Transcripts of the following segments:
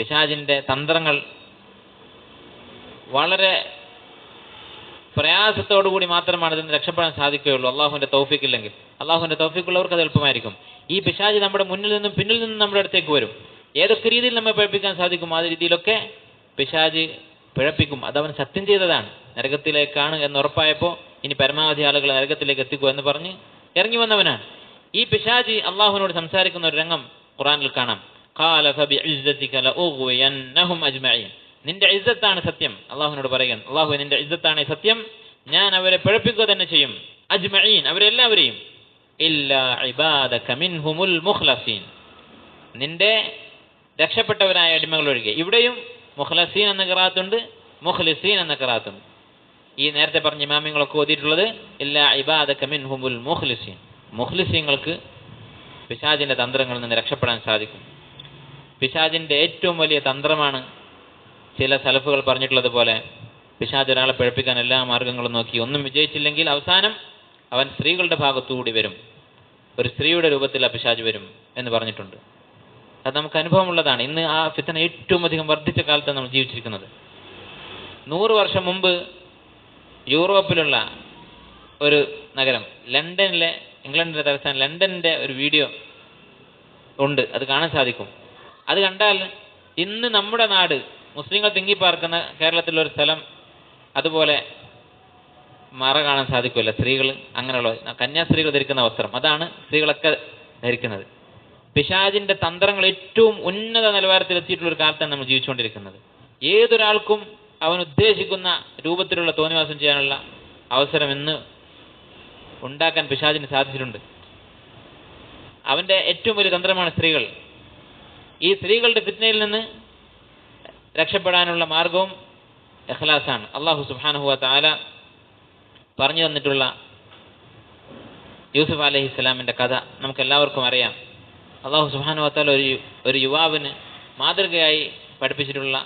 പിശാജിന്റെ തന്ത്രങ്ങൾ വളരെ പ്രയാസത്തോടു കൂടി മാത്രമാണ് ഇതിന് രക്ഷപ്പെടാൻ സാധിക്കുകയുള്ളൂ. അള്ളാഹുവിന്റെ തൗഫിക്കില്ലെങ്കിൽ അള്ളാഹുവിന്റെ തൗഫിക്കുള്ളവർക്ക് അത് എളുപ്പമായിരിക്കും. ഈ പിശാജ് നമ്മുടെ മുന്നിൽ നിന്നും പിന്നിൽ നിന്നും നമ്മുടെ അടുത്തേക്ക് വരും. ഏതൊക്കെ രീതിയിൽ നമ്മെ പഴിപ്പിക്കാൻ സാധിക്കും? ആ രീതിയിലൊക്കെ പിശാജ് പിഴപ്പിക്കും. അതവൻ സത്യം ചെയ്തതാണ്. നരകത്തിലേക്കാണ് എന്ന് ഉറപ്പായപ്പോൾ ഇനി പരമാവധി ആളുകൾ നരകത്തിലേക്ക് എത്തിക്കുക എന്ന് പറഞ്ഞ് ഇറങ്ങി വന്നവനാണ്. ഈ പിശാജ് അള്ളാഹുവിനോട് സംസാരിക്കുന്ന ഒരു രംഗം ഖുറാനിൽ കാണാം. ഖാല فبعزتك ലഉഗ്വിയന്നഹും അജ്മഈൻ. നിന്റെ ഇസ്സത്താണ് സത്യം അള്ളാഹുവിനോട് പറയുകയാണ്. അള്ളാഹു നിന്റെ ഇസ്സത്താണ് സത്യം ഞാൻ അവരെ പിഴപ്പിക്കുക തന്നെ ചെയ്യും. അജ്മഈൻ അവരെല്ലാവരെയും. ഇല്ലാ ഇബാദക മിൻഹുമുൽ മുഖ്ലസീൻ. നിന്റെ രക്ഷപ്പെട്ടവരായ അടിമകൾ ഒഴികെ ഇവിടെയും മുഖ്ലസീൻ എന്ന കറാത്തുണ്ട് മുഖ്ലിസീൻ എന്ന കറാത്തുണ്ട് ഈ നേരത്തെ പറഞ്ഞ ഇമാമിങ്ങളൊക്കെ ഓതിയിട്ടുള്ളത് ഇല്ലാ ഇബാദക മിൻഹുമുൽ മുഖ്ലിസീൻ. മുഖ്ലിസീങ്ങൾക്ക് പിശാജിന്റെ തന്ത്രങ്ങളിൽ നിന്ന് രക്ഷപ്പെടാൻ സാധിക്കും. പിശാജിന്റെ ഏറ്റവും വലിയ തന്ത്രമാണ് ചില സലഫുകൾ പറഞ്ഞിട്ടുള്ളത് പോലെ പിശാജ് ഒരാളെ പഴപ്പിക്കാൻ എല്ലാ മാർഗങ്ങളും നോക്കി ഒന്നും വിജയിച്ചില്ലെങ്കിൽ അവസാനം അവൻ സ്ത്രീകളുടെ ഭാഗത്തുകൂടി വരും. ഒരു സ്ത്രീയുടെ രൂപത്തിൽ ആ പിശാജ് വരും എന്ന് പറഞ്ഞിട്ടുണ്ട്. അത് നമുക്ക് അനുഭവമുള്ളതാണ്. ഇന്ന് ആ ഫിത്തന ഏറ്റവും അധികം വർദ്ധിച്ച കാലത്താണ് നമ്മൾ ജീവിച്ചിരിക്കുന്നത്. നൂറ് വർഷം മുമ്പ് യൂറോപ്പിലുള്ള ഒരു നഗരം ലണ്ടനിലെ ഇംഗ്ലണ്ടിലെ തലസ്ഥാനം ലണ്ടനിന്റെ ഒരു വീഡിയോ ഉണ്ട്. അത് കാണാൻ സാധിക്കും. അത് കണ്ടാൽ ഇന്ന് നമ്മുടെ നാട് മുസ്ലിങ്ങൾ തിങ്ങിപ്പാർക്കുന്ന കേരളത്തിലെ ഒരു സ്ഥലം അതുപോലെ മറ കാണാൻ സാധിക്കുമല്ലോ. സ്ത്രീകൾ അങ്ങനെയുള്ള കന്യാസ്ത്രീകൾ ധരിക്കുന്ന വസ്ത്രം. അതാണ് സ്ത്രീകളൊക്കെ ധരിക്കുന്നത്. പിശാജിന്റെ തന്ത്രങ്ങൾ ഏറ്റവും ഉന്നത നിലവാരത്തിൽ എത്തിയിട്ടുള്ള ഒരു കാലത്താണ് നമ്മൾ ജീവിച്ചുകൊണ്ടിരിക്കുന്നത്. ഏതൊരാൾക്കും അവൻ ഉദ്ദേശിക്കുന്ന രൂപത്തിലുള്ള തോന്നിവാസം ചെയ്യാനുള്ള അവസരം ഇന്ന് ഉണ്ടാക്കാൻ പിശാജിന് സാധിച്ചിട്ടുണ്ട്. അവന്റെ ഏറ്റവും വലിയ തന്ത്രമാണ് സ്ത്രീകൾ. ഈ സ്ത്രീകളുടെ ഫിത്നയിൽ നിന്ന് രക്ഷപ്പെടാനുള്ള മാർഗവും എഹ്ലാസാണ് അള്ളാഹു സുബ്ഹാനഹു താല പറഞ്ഞു തന്നിട്ടുള്ള യൂസുഫ് അലഹി ഇസ്ലാമിന്റെ കഥ നമുക്ക് എല്ലാവർക്കും അറിയാം അള്ളാഹു താല ഒരു ഒരു യുവാവിന് മാതൃകയായി പഠിപ്പിച്ചിട്ടുള്ള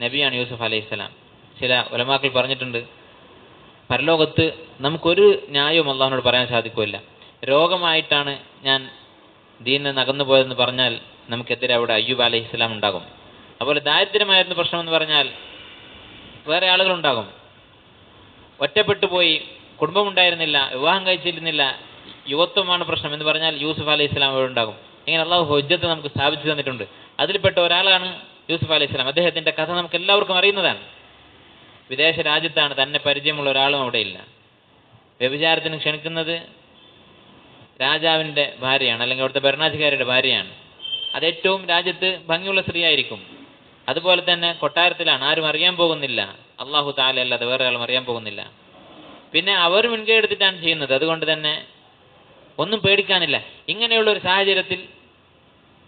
നബിയാണ് യൂസുഫ് അലൈഹി ഇസ്ലാം ചില ഉലമാക്കൾ പറഞ്ഞിട്ടുണ്ട് പരലോകത്ത് നമുക്കൊരു ന്യായവും അള്ളാഹിനോട് പറയാൻ സാധിക്കില്ല രോഗമായിട്ടാണ് ഞാൻ ദീനിൽ നകന്നു പോയതെന്ന് പറഞ്ഞാൽ നമുക്കെതിരെ അവിടെ അയ്യൂബ് അലഹി ഇസ്ലാം ഉണ്ടാകും. അതുപോലെ ദാരിദ്ര്യമായിരുന്നു പ്രശ്നമെന്ന് പറഞ്ഞാൽ വേറെ ആളുകളുണ്ടാകും. ഒറ്റപ്പെട്ടു പോയി കുടുംബമുണ്ടായിരുന്നില്ല വിവാഹം കഴിച്ചിരുന്നില്ല യുവത്വമാണ് പ്രശ്നം എന്ന് പറഞ്ഞാൽ യൂസുഫ് അലൈഹി ഇസ്ലാം അവിടെ ഉണ്ടാകും. ഇങ്ങനെ അള്ളാഹു ഹൊജ്ജത്ത് നമുക്ക് സ്ഥാപിച്ചു തന്നിട്ടുണ്ട്. അതിൽപ്പെട്ട ഒരാളാണ് യൂസുഫ് അലൈഹി ഇസ്ലാം അദ്ദേഹത്തിന്റെ കഥ നമുക്ക് എല്ലാവർക്കും അറിയുന്നതാണ്. വിദേശ രാജ്യത്താണ് തന്നെ പരിചയമുള്ള ഒരാളും അവിടെ ഇല്ല. വ്യഭിചാരത്തിന് ക്ഷണിക്കുന്നത് രാജാവിന്റെ ഭാര്യയാണ് അല്ലെങ്കിൽ അവിടുത്തെ ഭരണാധികാരിയുടെ ഭാര്യയാണ്. അത് ഏറ്റവും രാജ്യത്ത് ഭംഗിയുള്ള സ്ത്രീ ആയിരിക്കും അതുപോലെ തന്നെ കൊട്ടാരത്തിലാണ്. ആരും അറിയാൻ പോകുന്നില്ല. അള്ളാഹു താല അല്ലാതെ വേറെ ആളും അറിയാൻ പോകുന്നില്ല. പിന്നെ അവർ മുൻകൈ എടുത്തിട്ടാണ് ചെയ്യുന്നത്. അതുകൊണ്ട് തന്നെ ഒന്നും പേടിക്കാനില്ല. ഇങ്ങനെയുള്ള ഒരു സാഹചര്യത്തിൽ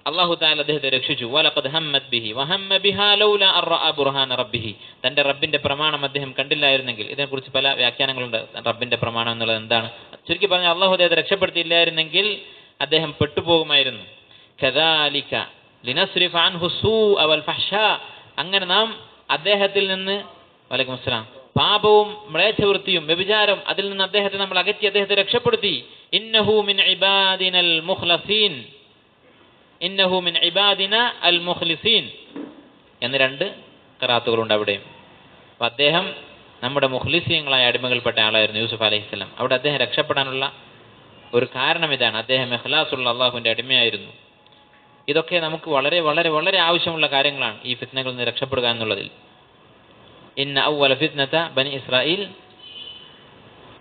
അള്ളാഹു താല അദ്ദേഹത്തെ രക്ഷിച്ചു. റബ്ബിഹി. തന്റെ റബ്ബിന്റെ പ്രമാണം അദ്ദേഹം കണ്ടില്ലായിരുന്നെങ്കിൽ ഇതിനെക്കുറിച്ച് പല വ്യാഖ്യാനങ്ങളുണ്ട്. റബ്ബിന്റെ പ്രമാണം എന്നുള്ളത് എന്താണ്? ചുരുക്കി പറഞ്ഞാൽ അള്ളാഹു അദ്ദേഹത്തെ രക്ഷപ്പെടുത്തിയില്ലായിരുന്നെങ്കിൽ അദ്ദേഹം പെട്ടുപോകുമായിരുന്നു. കദാലിക ലിനസ്രിഫ് അൻഹു സൂഅ വൽ ഫഹ്ഷാ. അങ്ങനെ നാം അദ്ദേഹത്തിൽ നിന്ന് വലൈക്കും അസ്സലാം പാപവും മ്ലേച്ഛവൃത്തിയും വ്യഭിചാരം അതിൽ നിന്ന് അദ്ദേഹത്തെ നമ്മൾ അകറ്റി അദ്ദേഹത്തെ രക്ഷപ്പെടുത്തി. ഇന്നഹു മിൻ ഇബാദിനൽ മുഖ്ലസീൻ. ഇന്നഹു മിൻ ഇബാദിന അൽ മുഖ്ലിസീൻ. എന്ന് രണ്ട് കറാത്തുകളുണ്ട് അവിടെയും. അപ്പൊ അദ്ദേഹം നമ്മുടെ മുഖ്ലിസീങ്ങളായ അടിമകൾപ്പെട്ട ആളായിരുന്നു യൂസുഫ് അലൈഹിസ്സലാം അവിടെ അദ്ദേഹം രക്ഷപ്പെടാനുള്ള ഒരു കാരണം ഇതാണ്. അദ്ദേഹം ഇഖ്ലാസുള്ള അള്ളാഹുവിന്റെ അടിമയായിരുന്നു. ഇതൊക്കെ നമുക്ക് വളരെ വളരെ വളരെ ആവശ്യമുള്ള കാര്യങ്ങളാണ് ഈ ഫിത്നകളിൽ നിന്ന് രക്ഷപ്പെടുക എന്നുള്ളതിൽ. ഇന്ന ഔവല ഫിത്നത ബനി ഇസ്രായേൽ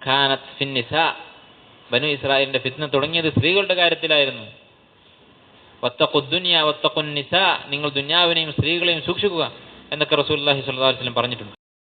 ഖാനത് ഫിന്നിസ. ബനു ഇസ്രായേലിന്റെ ഫിത്ന തുടങ്ങിയത് സ്ത്രീകളുടെ കാര്യത്തിലായിരുന്നു. വത്തഖുദ്ദുനിയ വത്തഖുന്നിസ നിങ്ങൾ ദുന്യാവിനെയും സ്ത്രീകളെയും സൂക്ഷിക്കുക എന്നൊക്കെ സ്വല്ലല്ലാഹു അലൈഹി വസല്ലം പറഞ്ഞിട്ടുണ്ട്.